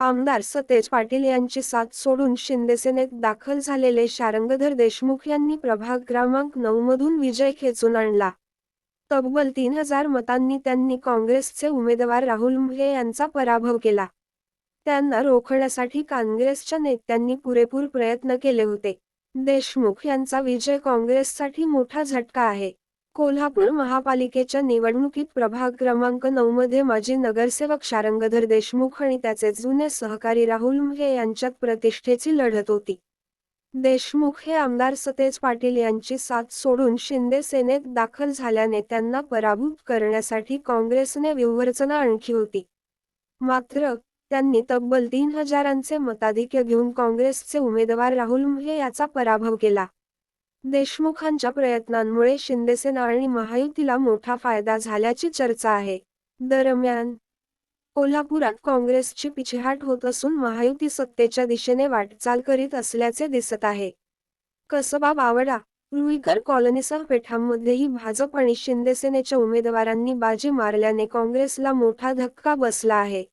आमदार सतेज पाटील यांची साथ सोडून शिंदेसेनेत दाखल झालेले शारंगधर देशमुख यांनी प्रभाग क्रमांक नऊ मधून विजय खेचून आणला. तब्बल तीन हजार मतांनी त्यांनी काँग्रेसचे उमेदवार राहुल मुहे यांचा पराभव केला. त्यांना रोखण्यासाठी काँग्रेसच्या नेत्यांनी पुरेपूर प्रयत्न केले होते. देशमुख यांचा विजय काँग्रेससाठी मोठा झटका आहे. कोल्हापूर महापालिकेच्या निवडणुकीत प्रभाग क्रमांक नऊ मध्ये माजी नगरसेवक शारंगधर देशमुख आणि त्याचे जुने सहकारी राहुल मुहे यांच्यात प्रतिष्ठेची लढत होती. देशमुख हे आमदार सतेज पाटील यांची साथ सोडून शिंदे सेनेत दाखल झाल्याने त्यांना पराभूत करण्यासाठी काँग्रेसने व्यूहरचना आणखी होती. मात्र त्यांनी तब्बल तीन हजारांचे मताधिक्य घेऊन काँग्रेसचे उमेदवार राहुल मुहे याचा पराभव केला. देशमुखांच्या प्रयत्नांमुळे शिंदेसेना आणि महायुतीला मोठा फायदा झाल्याची चर्चा आहे. दरम्यान कोल्हापुरात काँग्रेसची पिछेहाट होत असून महायुती सत्तेच्या दिशेने वाटचाल करीत असल्याचे दिसत आहे. कसबा बावडा रुईकर कॉलनीसह पेठांमध्येही भाजप आणि शिंदेसेनेच्या उमेदवारांनी बाजी मारल्याने काँग्रेसला मोठा धक्का बसला आहे.